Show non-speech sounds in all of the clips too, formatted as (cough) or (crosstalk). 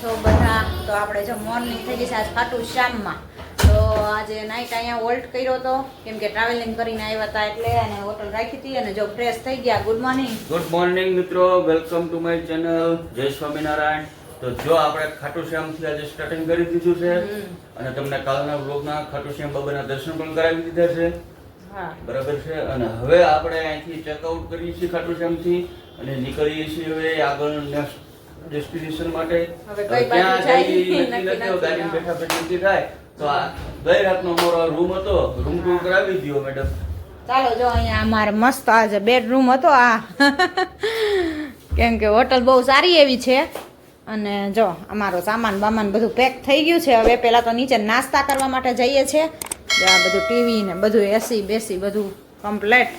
છો બધા? તો આપણે જો મોર્નિંગ થઈ ગઈ છે આજ ખાટું શ્યામમાં. તો આજે નાઇટ અહીંયા હોલ્ટ કર્યો હતો કેમ કે ટ્રાવેલિંગ કરીને આવ્યા હતા એટલે અને હોટલ રાખી હતી અને જો ફ્રેશ થઈ ગયા. ગુડ મોર્નિંગ ગુડ મોર્નિંગ મિત્રો. વેલકમ ટુ માય ચેનલ જય સ્વામિનારાયણ. તો જો આપણે ખાટુ શ્યામથી આજે સ્ટાર્ટિંગ કરી દીધું છે અને તમને કાલના વ્લોગના ખાટુ શ્યામ બાબાના દર્શન પણ કરાવી દીધા છે. હા. બરાબર છે? અને હવે આપણે અહીંથી ચેકઆઉટ કરીએ છીએ ખાટુ શ્યામથી અને નીકળીએ છીએ હવે આગળ નેક્સ્ટ ડેસ્ટિનેશન માટે બાજુ જઈ જઈએ, નક્કી નક્કી નથી નથી, ગાડી બેઠા બેઠા નથી થાય. તો આ ગઈ રાતનો અમારો રૂમ હતો રૂમ ટૂર કરાવી દો મેડમ ચાલો જો અહીંયા અમારે મસ્ત આજે બેડરૂમ હતો આ (laughs) કેમ કે હોટલ બહુ સારી એવી છે. અને જો અમારો સામાન બામાન બધું પેક થઈ ગયું છે. હવે પહેલાં તો નીચે નાસ્તા કરવા માટે જઈએ છીએ આ બધું ટીવી ને બધું એસી બેસી બધું કમ્પ્લેટ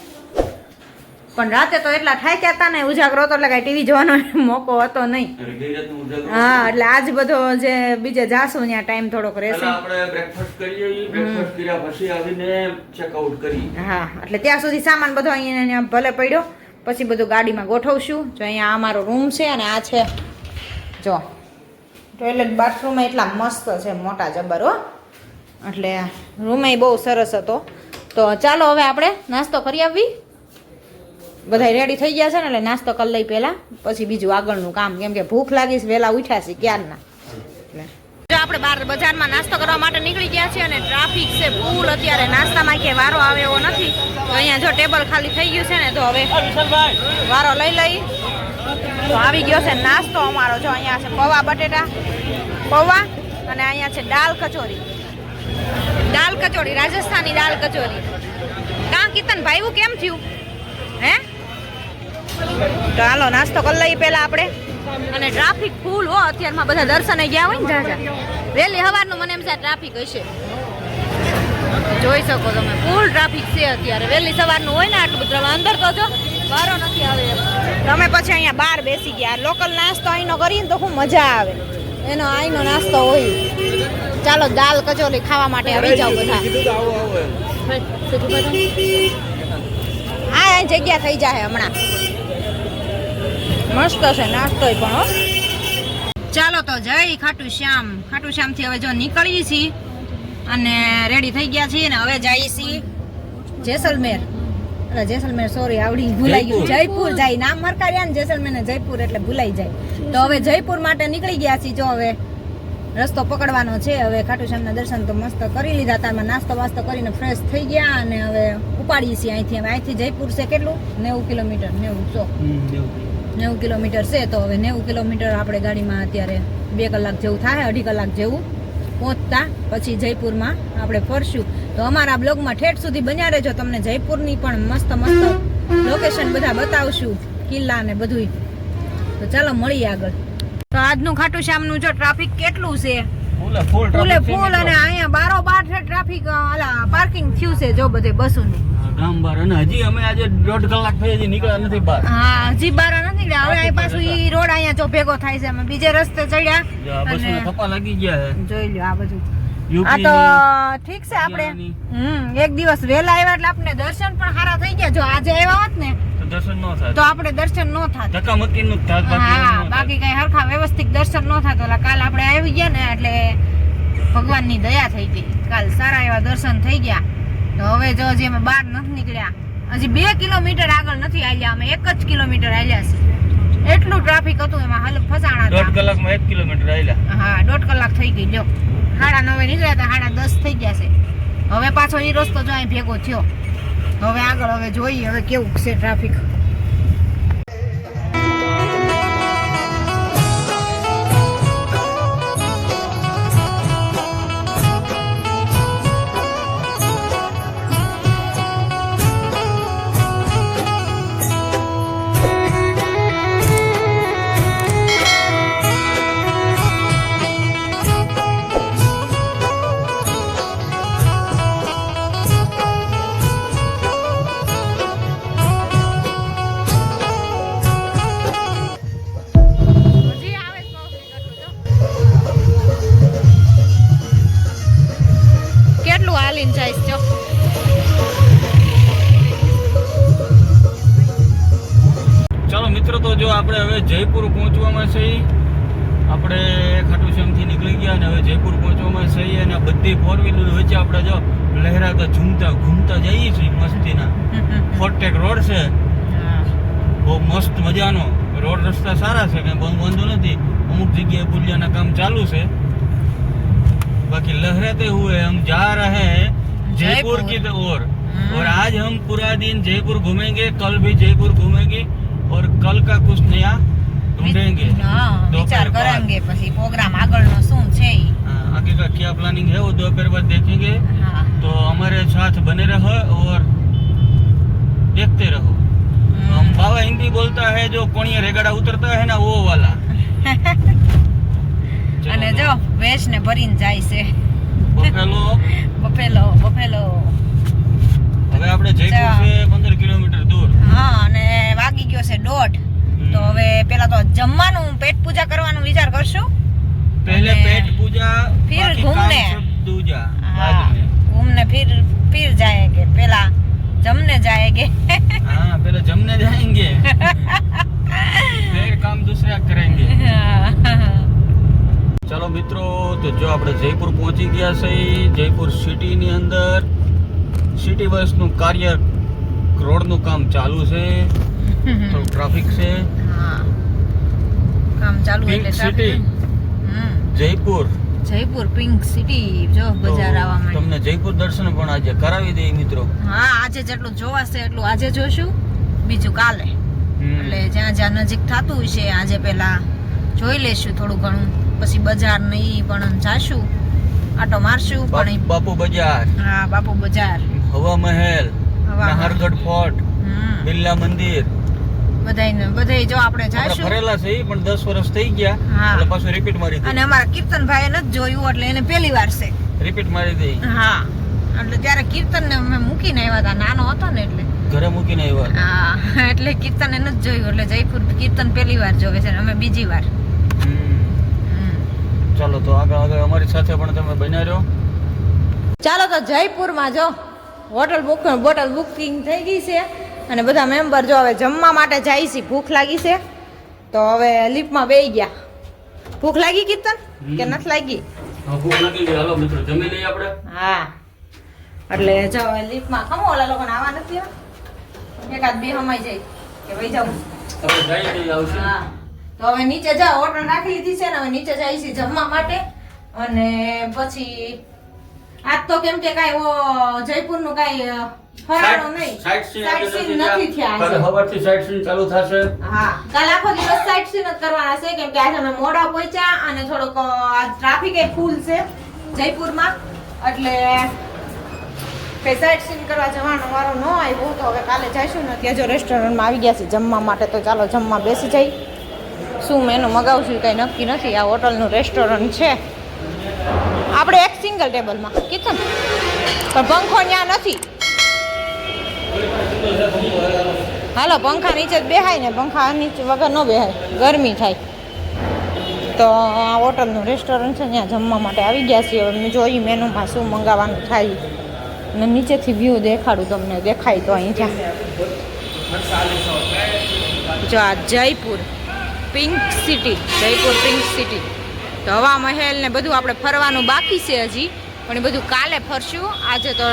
પણ રાતે તો એટલા થાક્યા હતા ને ઉજાગરો હતો એટલે કાંઈ ટીવી જોવાનો મોકો હતો નહીં. હા એટલે આજ બધો જે બીજે જાશું ત્યાં ટાઈમ થોડોક રહેશે. આપણે બ્રેકફાસ્ટ કરીએ બ્રેકફાસ્ટ કર્યા પછી આવીને ચેકઆઉટ કરી. હા એટલે ત્યાં સુધી સામાન બધો અહીંયા ભલે પડ્યો. પછી બધું ગાડીમાં ગોઠવશું. જો અહીંયા આ મારો રૂમ છે અને આ છે જો ટોયલેટ બાથરૂમ એટલા મસ્ત છે મોટા જબર હો. એટલે રૂમે બહુ સરસ હતો. તો ચાલો હવે આપણે નાસ્તો કરી આવવી બધા રેડી થઈ ગયા છે ને એટલે નાસ્તો કરી લઈ પહેલા, પછી બીજું આગળનું કામ. કેમ કે ભૂખ લાગી છે, વહેલા ઉઠ્યા છે ક્યારના? જો આપણે બહાર બજારમાં નાસ્તો કરવા માટે નીકળી ગયા છીએ અને ટ્રાફિક છે ફૂલ અત્યારે નાસ્તામાં કે વારો આવે એવો નથી. તો અહીંયા જો ટેબલ ખાલી થઈ ગયું છે ને, તો હવે વારો લઈ લઈ. તો આવી ગયો છે નાસ્તો અમારો. જો અહીંયા છે પૌવા, બટેટા, પૌવા અને અહીંયા છે દાલ કચોરી. દાલ કચોરી, રાજસ્થાની દાલ કચોરી. કાં કીર્તન ભાઈ કેમ થયું? હે? તો હાલો નાસ્તો કરી લઈએ પહેલાં આપણે. અને ટ્રાફિક ફૂલ હો અત્યારમાં બધા દર્શને ગયા હોય ને જાજા. વહેલી સવારનું મને એમ છે ટ્રાફિક હશે. જોઈ શકો તમે ફૂલ ટ્રાફિક છે અત્યારે. વહેલી સવારનું હોય ને આટલું બધું અંદર તો જો બારો નથી આવે તમે પછી અહીંયા બહાર બેસી ગયા. લોકલ નાસ્તો અહીંનો કરીએ ને તો શું મજા આવે? એનો અહીંનો નાસ્તો હોય. ચાલો દાલ કચોરી ખાવા માટે આવી જાઓ બધા. હા જગ્યા થઈ જાય હમણાં. મસ્ત છે નાસ્તો પણ હો. ચાલો તો જય ખાટુ શ્યામ. ખાટુ શ્યામથી હવે જો નીકળીએ છીએ અને રેડી થઈ ગયા છીએ ને હવે જઈએ છીએ જેસલમેર. જેસલમેર સોરી આવડી ભૂલાઈ ગયું. જયપુર. જાય. નામ મરકાર્યા ને જેસલમેર ને જયપુર એટલે ભૂલાઈ જાય. તો હવે જયપુર માટે નીકળી ગયા છીએ. જો હવે રસ્તો પકડવાનો છે. હવે ખાટુ શ્યામના દર્શન તો મસ્ત કરી લીધા. તારમાં નાસ્તો વાસ્તો કરીને ફ્રેશ થઈ ગયા અને હવે ઉપાડીએ છીએ અહીંથી. હવે અહીંથી જયપુર છે કેટલું? નેવું કિલોમીટર. નેવું. સો નેવું કિલોમીટર છે તો હવે નેવું કિલોમીટર આપણે ગાડીમાં અત્યારે બે કલાક જેવું થાય અઢી કલાક જેવું પહોંચતા પછી જયપુરમાં આપણે ફરશું. તો અમારા બ્લોગમાં ઠેઠ સુધી બન્યા રહેજો. તમને જયપુરની પણ મસ્ત મસ્ત લોકેશન બધા બતાવશું કિલ્લા ને બધુંય. તો ચાલો મળીએ આગળ. તો આજનું ખાટું શ્યામનું જો ટ્રાફિક કેટલું છે? ફૂલે ફૂલ અને અહીંયા બારો બાર ટ્રાફિક પાર્કિંગ થયું છે જો બધે બસોનું. ગામ બહાર અને હજી અમે આજે દોઢ કલાક થઈ હજી નીકળ્યા નથી બહાર. હા હજી બહાર નથી હવે અહીં પાછું ઈ રોડ અહીંયા જો ભેગો થાય છે. અમે બીજે રસ્તે ચડ્યા અને થપ્પા લાગી ગયા જોઈ લ્યો આ બધું. આ તો ઠીક છે આપણે. હમ એક દિવસ વહેલા આવ્યા એટલે આપણે દર્શન પણ સારા થઈ ગયા. જો આજે આવ્યા હોત ને તો દર્શન ન થાય. તો આપણે દર્શન નો થાત. ધક્કા મક્કી નું થાત હા બાકી કઈ હરખા વ્યવસ્થિત દર્શન નો થાત. તો કાલ આપણે આવી ગયા ને એટલે ભગવાનની દયા થઈ ગઈ. કાલ સારા એવા દર્શન થઈ ગયા. તો હવે જો હજી અમે બહાર નથી નીકળ્યા. હજી બે કિલોમીટર આગળ નથી આવ્યા અમે એક જ કિલોમીટર આવ્યા છે એટલું ટ્રાફિક હતું એમાં હાલ ફસાણા દોઢ કલાકમાં એક કિલોમીટર આવ્યા હા દોઢ કલાક થઈ ગઈ જો સાડા નવે નીકળ્યા હતા સાડા દસ થઈ ગયા છે. હવે પાછો એ રસ્તો જો અહીં ભેગો થયો. હવે આગળ હવે જોઈએ હવે કેવું છે ટ્રાફિક. આપણે હવે જયપુર પહોંચવામાં છે આપણે ખાટુ શ્યામથી નીકળી ગયા અને હવે જયપુર પહોંચવામાં છે અને આ બધી ફોર વ્હીલર વચ્ચે આપણે જો લહેરાતા ઝૂમતા ઘૂમતા જઈએ છીએ મસ્તીના ફોર્ટેક રોડ છે હા. બહુ મસ્ત મજાનો રોડ રસ્તા સારા છે કઈ બંધ વાંધો નથી અમુક જગ્યાએ પુલિયાના કામ ચાલુ છે बाकी लहराते हुए हम जा रहे हैं जयपुर की ओर हम्म। और आज हम पूरा दिन जयपुर घूमेंगे कल भी जयपुर घूमेंगे और कल का कुछ नया ढूंढेंगे હા दोपहर વિચાર बाद। કરાંગે પછી પ્રોગ્રામ આગળનો શું છે ઈ. हाँ, आगे का क्या प्लानिंग है वो दोपहर बाद देखेंगे હા तो हमारे साथ बने रहो और देखते रहो हम बाबा हिंदी बोलता है जो कोणिया रेगड़ा उतरता है ना वो वाला चलो અને જો વેશ ને ભરીને જાય છે બફેલો બફેલો બફેલો હવે આપણે જયપુર ચા. છે પંદર કિલોમીટર દૂર હા અને વાગી ગયો છે દોઢ. તો હવે પેલા તો જમવાનું પેટ પૂજા કરવાનું વિચાર કરશું. પહેલે પેટ પૂજા ફિર ઘૂમને. દૂજા ઘૂમને ફિર ફિર જાયેંગે પેલા જમને જાયેંગે હા પેલા જમને જાયેંગે. ફિર કામ દૂસરા કરેંગે. ચલો મિત્રો તો જો આપણે જયપુર પહોંચી ગયા છે જયપુર સિટી ની અંદર. સિટી બસનું કાર્ય રોડનું કામ ચાલુ છે. થોડું ટ્રાફિક છે. કામ ચાલુ એટલે traffic Jaipur. Jaipur pink city જો બજાર આવવા માટે તમને જયપુર દર્શન પણ આજે કરાવી દે મિત્રો. હા આજે જેટલું જોવાશે એટલું આજે જોશું. બીજું કાલે. એટલે જ્યાં જ્યાં નજીક થતું હશે આજે પેલા જોઈ લેશું થોડું ઘણું. પછી બજાર નહીં પણ જાશું. આટો મારશું પણ બાપુ બજાર. હા બાપુ બજાર. હવા મહેલ. નાહરગઢ ફોર્ટ બિરલા મંદિર. બધાય બધાય જો આપણે જાશું. ફરેલા છે પણ 10 વર્ષ થઈ ગયા. એટલે પાછું રિપીટ મારી અને દઈ અમારા કીર્તનભાઈએ નથી જોયું એટલે એને પહેલી વાર છે. રિપીટ મારી દઈ હા. એટલે ત્યારે કીર્તનને અમે મૂકીને આવ્યા હતા. નાનો હતો ને એટલે. ઘરે મૂકીને આવ્યા હા. (laughs) એટલે કીર્તન એને જ જોયું એટલે જયપુર કીર્તન પહેલી વાર જોવે છે અમે બીજી વાર. ચાલો તો આગળ આગળ અમારી સાથે પણ તમે બન્યા રહ્યો ચાલો તો જયપુરમાં જો. હોટલ બુક બોટલ બુકિંગ થઈ ગઈ છે. અને બધા મેમ્બર જો હવે જમવા માટે જાય છે ભૂખ લાગી છે. તો હવે લિફ્ટમાં બેસી ગયા. ભૂખ લાગી કીર્તન? કે નથી લાગી? હા, ભૂખ લાગી ગઈ. હાલો મિત્રો જમી લઈએ આપણે. હા. એટલે જો લિફ્ટમાં ખમો ઓલા લોકોને આવા નથી. એકાદ બે સમાઈ જાય. કે ભાઈ જાઉં. હા. તો હવે નીચે જા હોટલ નાખી લીધી છે ને હવે નીચે જાય છે જમવા માટે. અને પછી આજ તો કેમ કે કઈ જયપુરનું કાંઈ અ, નહીં. સાઈટ સીન નથી થયા. કાલે આજે. સવારથી સીન ચાલુ થશે. હા કાલ આખો દિવસ સાઈટ સીન જ કરવાના છે કેમ કે આજે અમે મોડા પહોંચ્યા અને થોડોક ટ્રાફિક એ ફૂલ છે જયપુરમાં. એટલે કઈ સીન કરવા જવાનો વારો ન આવ્યો તો હવે કાલે જઈશું ને ત્યાં જો રેસ્ટોરન્ટમાં આવી ગયા છે જમવા માટે તો ચાલો જમવા બેસી જઈ. શું મેનુ મગાવશું કંઈ નક્કી નથી આ હોટલનું રેસ્ટોરન્ટ છે. આપણે એક સિંગલ ટેબલમાં કીધું પણ પંખો ત્યાં નથી. હાલો, પંખા નીચે બેહાય ને, પંખા નીચે વગર ન બેહાય. ગરમી થાય. તો આ હોટલનું રેસ્ટોરન્ટ છે ત્યાં જમવા માટે આવી ગયા છીએ. હવે જોઈ મેનુમાં શું મંગાવવાનું થાય. ને નીચેથી વ્યૂ દેખાડું તમને. દેખાય તો અહીં જ્યાં જો આ Jaipur pink city Jaipur pink city તો હવા મહેલ ને બધું આપણે ફરવાનું બાકી છે હજી. પણ એ બધું કાલે ફરશું. આજે તો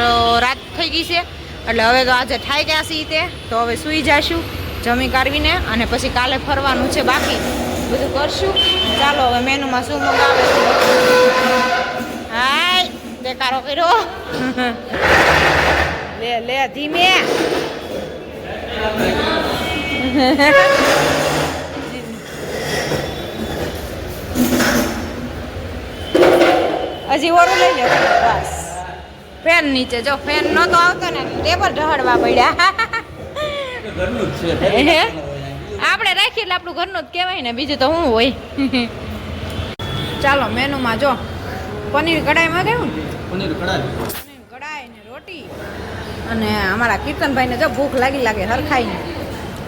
રાત થઈ ગઈ છે. એટલે હવે તો આજે થાય ગયા છીએ તે. તો હવે સૂઈ જઈશું જમી કાઢવીને અને પછી કાલે ફરવાનું છે બાકી. બધું કરશું. ચાલો હવે મેનુમાં શું મંગાવે છે? હાય દેકારો કર્યો. લે લે, ધીમે. હજી ઓરું લઈ લે. બસ. ફેન નીચે જો ફેન નહોતો આવતો ને ટેબલ ઢહડવા પડ્યા? (laughs) આપણે રાખીએ એટલે આપણું ઘરનું જ કહેવાય ને બીજું તો શું હોય? (laughs) ચાલો મેનુમાં જો. પનીર કઢાઈમાં કેવું? પનીર કઢાઈ પનીર કઢાઈ ને રોટી. અને અમારા કીર્તનભાઈને જો ભૂખ લાગી લાગે હરખાઈને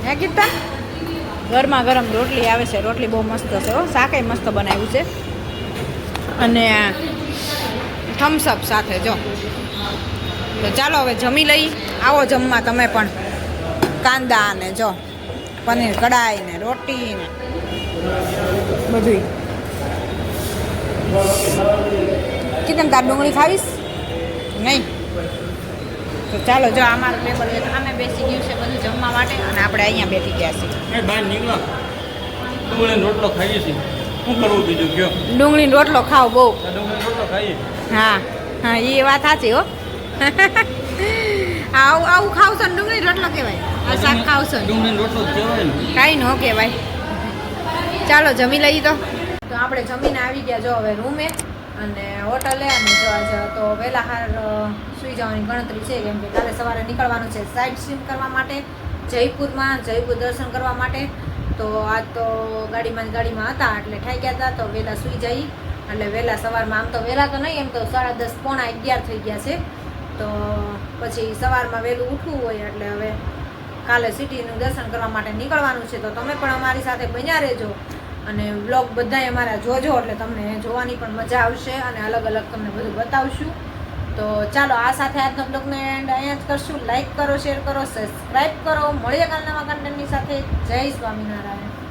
હે કીર્તન? ગરમા ગરમ રોટલી આવે છે રોટલી બહુ મસ્ત છે હો શાકે મસ્ત બનાવ્યું છે. અને થમ્સઅપ સાથે, જો. તો ચાલો હવે જમી લઈ. આવો જમવા તમે પણ. કાંદા ને જો, પનીર કડાઈ ને રોટી ને બધું કીધું તાર ડુંગળી ખાવીશ? નહીં. તો ચાલો જો અમારું ટેબલ એક અમે બેસી ગયું છે બધું જમવા માટે અને આપણે અહીંયા બેસી ગયા છીએ. બહાર નીકળો. રોટલો ખાઈએ છીએ. શું કરવું બીજું કયો? ડુંગળીનો રોટલો ખાવ બહુ. ડુંગળી રોટલો ખાઈએ? હા હા એ વાત સાચી હો. (laughs) આવું આવું ખાવશો ને ડુંગળી રોટલો કહેવાય. આ શાક ખાવશો ને. ડુંગળીનો રોટલો કહેવાય કાંઈ ન કહેવાય. ચાલો જમી લઈએ તો. તો આપણે જમીને આવી ગયા જો હવે રૂમે. અને હોટલે અને જો આજે તો વહેલા હાર સુઈ જવાની ગણતરી છે કેમ કે કાલે સવારે નીકળવાનું છે સાઇટ સીન કરવા માટે જયપુરમાં જયપુર દર્શન કરવા માટે. તો આજ તો ગાડીમાં ગાડીમાં હતા, એટલે ઠાઈ ગયા હતા તો વહેલા સુઈ જઈ. એટલે વહેલા સવારમાં આમ તો વહેલા તો નહીં, એમ તો સાડા દસ પોણા અગિયાર થઈ ગયા છે. તો પછી સવારમાં વહેલું ઉઠવું હોય, એટલે હવે કાલે સિટીનું દર્શન કરવા માટે નીકળવાનું છે. તો તમે પણ અમારી સાથે બન્યા રહેજો. અને વ્લોગ બધાય અમારા જોજો, એટલે તમને જોવાની પણ મજા આવશે અને અલગ અલગ તમને બધું બતાવશું. તો ચાલો આ સાથે આજનો બ્લોગને એન્ડ અહીંયા જ કરશું. લાઇક કરો શેર કરો સબસ્ક્રાઈબ કરો. મળીએ કાલ નવા કન્ટેન્ટની સાથે. જય સ્વામિનારાયણ.